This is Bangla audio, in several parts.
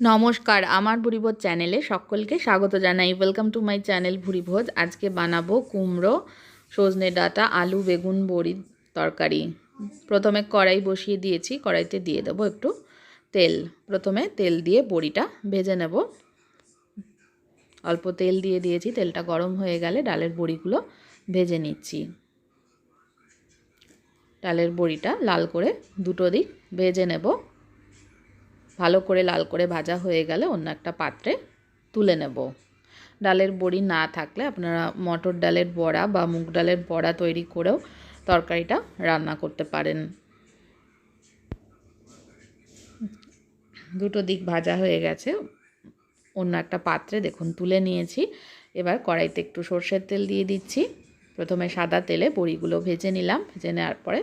নমস্কার, আমার ভুরিভোজ চ্যানেলে সকলকে স্বাগত জানাই। Welcome to my channel Bhurivoj. আজকে বানাবো কুমড়ো, সজনে ডাঁটা, আলু, বেগুন বড়ির তরকারি। প্রথমে কড়াই বসিয়ে দিয়েছি, কড়াইতে দিয়ে দেবো একটু তেল। প্রথমে তেল দিয়ে বড়িটা ভেজে নেব। অল্প তেল দিয়ে দিয়েছি, তেলটা গরম হয়ে গেলে ডালের বড়িগুলো ভেজে নিচ্ছি। ডালের বড়িটা লাল করে দুটো দিক ভেজে নেব। ভালো করে লাল করে ভাজা হয়ে গেলে অন্য একটা পাত্রে তুলে নেব। ডালের বড়ি না থাকলে আপনারা মটর ডালের বড়া বা মুগ ডালের বড়া তৈরি করেও তরকারিটা রান্না করতে পারেন। দুটো দিক ভাজা হয়ে গেছে। অন্য একটা পাত্রে দেখুন তুলে নিয়েছি। এবার কড়াইতে একটু সর্ষের তেল দিয়ে দিচ্ছি। প্রথমে সাদা তেলে বড়িগুলো ভেজে নিলাম। ভেজে নেওয়ার পরে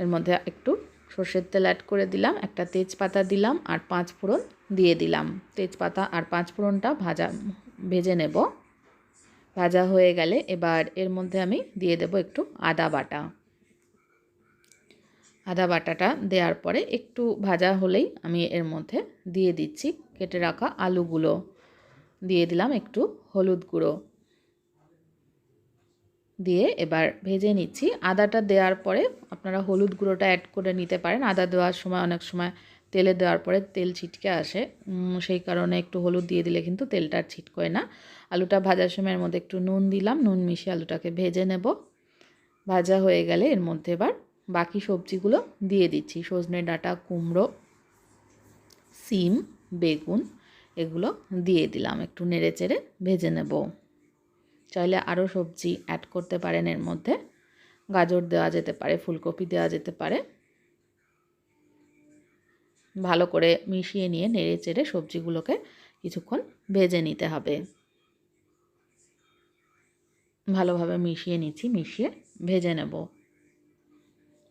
এর মধ্যে একটু সর্ষের তেল অ্যাড করে দিলাম, একটা তেজপাতা দিলাম আর পাঁচ ফোড়ন দিয়ে দিলাম। তেজপাতা আর পাঁচ ফোড়নটা ভাজা, ভেজে নেব। ভাজা হয়ে গেলে এবার এর মধ্যে আমি দিয়ে দেব একটু আদা বাটা। আদা বাটাটা দেওয়ার পরে একটু ভাজা হলেই আমি এর মধ্যে দিয়ে দিচ্ছি কেটে রাখা আলুগুলো। দিয়ে দিলাম একটু হলুদ গুঁড়ো। দিয়ে এবার ভেজে নিচ্ছি। আদাটা দেওয়ার পরে আপনারা হলুদ গুঁড়োটা অ্যাড করে নিতে পারেন। আদা দেওয়ার সময় অনেক সময় তেলে দেওয়ার পরে তেল ছিটকে আসে। সেই কারণে একটু হলুদ দিয়ে দিলে কিন্তু তেলটা আর ছিটকোয় না। আলুটা ভাজার সময়ের মধ্যে একটু নুন দিলাম। নুন মিশিয়ে আলুটাকে ভেজে নেব। ভাজা হয়ে গেলে এর মধ্যে এবার বাকি সবজিগুলো দিয়ে দিচ্ছি। সজনে ডাঁটা, কুমড়ো, সিম, বেগুন এগুলো দিয়ে দিলাম। একটু নেড়ে চেড়ে ভেজে নেব। চাইলে আরও সবজি অ্যাড করতে পারেন এর মধ্যে। গাজর দেওয়া যেতে পারে, ফুলকপি দেওয়া যেতে পারে। ভালো করে মিশিয়ে নিয়ে নেড়ে চেড়ে সবজিগুলোকে কিছুক্ষণ ভেজে নিতে হবে। ভালোভাবে মিশিয়ে নিচ্ছি, মিশিয়ে ভেজে নেব।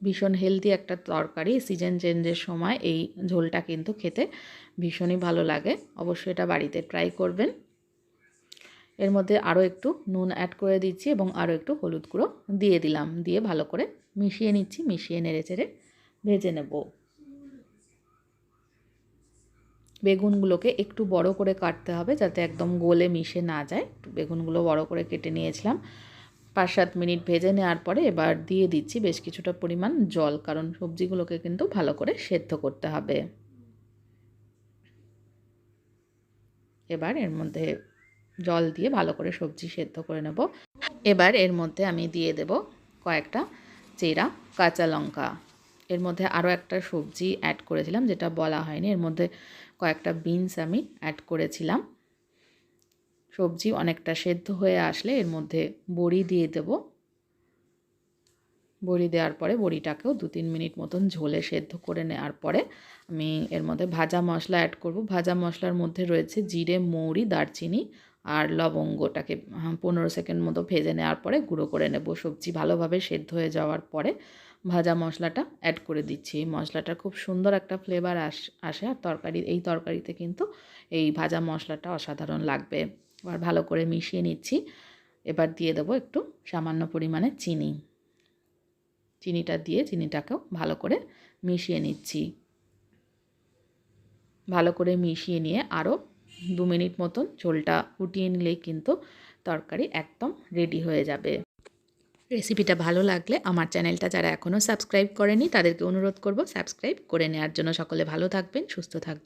ভীষণ হেলদি একটা তরকারি সিজন চেঞ্জের সময় এই ঝোলটা কিন্তু খেতে ভীষণই ভালো লাগে। অবশ্যই এটা বাড়িতে ট্রাই করবেন। এর মধ্যে আরও একটু নুন অ্যাড করে দিচ্ছি এবং আরও একটু হলুদ গুঁড়ো দিয়ে দিলাম। দিয়ে ভালো করে মিশিয়ে নিচ্ছি, মিশিয়ে নেড়ে চেড়ে ভেজে নেব। বেগুনগুলোকে একটু বড় করে কাটতে হবে যাতে একদম গোলে মিশে না যায়। বেগুনগুলো বড় করে কেটে নিয়েছিলাম। পাঁচ সাত মিনিট ভেজে নেওয়ার পরে এবার দিয়ে দিচ্ছি বেশ কিছুটা পরিমাণ জল, কারণ সবজিগুলোকে কিন্তু ভালো করে সেদ্ধ করতে হবে। এবার এর মধ্যে জল দিয়ে ভালো করে সবজি সেদ্ধ করে নেব। এবার এর মধ্যে আমি দিয়ে দেব কয়েকটা চেরা, কাঁচা লঙ্কা। এর মধ্যে আরও একটা সবজি অ্যাড করেছিলাম, যেটা বলা হয়নি। এর মধ্যে কয়েকটা বিনস আমি অ্যাড করেছিলাম। সবজি অনেকটা সেদ্ধ হয়ে আসলে এর মধ্যে বড়ি দিয়ে দেব। বড়ি দেওয়ার পরে বড়িটাকেও দু তিন মিনিট মতন ঝোলে সেদ্ধ করে নেওয়ার পরে আমি এর মধ্যে ভাজা মশলা অ্যাড করব। ভাজা মশলার মধ্যে রয়েছে জিরে, মৌরি, দারচিনি আর লবঙ্গটাকে পনেরো সেকেন্ড মতো ভেজে নেওয়ার পরে গুঁড়ো করে নেব। সবজি ভালোভাবে সেদ্ধ হয়ে যাওয়ার পরে ভাজা মশলাটা অ্যাড করে দিচ্ছি। এই মশলাটা খুব সুন্দর একটা ফ্লেভার আস, আসে আর তরকারি, এই তরকারিতে কিন্তু এই ভাজা মশলাটা অসাধারণ লাগবে। এবার ভালো করে মিশিয়ে নিচ্ছি। এবার দিয়ে দেবো একটু সামান্য পরিমাণে চিনি। চিনিটা দিয়ে চিনিটাকেও ভালো করে মিশিয়ে নিচ্ছি। ভালো করে মিশিয়ে নিয়ে আরও দু মিনিট মতন ঝোলটা ফুটিয়ে নিলেই কিন্তু তরকারি একদম রেডি হয়ে যাবে। রেসিপিটা ভালো লাগলে আমার চ্যানেলটা যারা এখনও সাবস্ক্রাইব করেনি, তাদেরকে অনুরোধ করব সাবস্ক্রাইব করে নেওয়ার জন্য। সকলে ভালো থাকবেন, সুস্থ থাকবেন।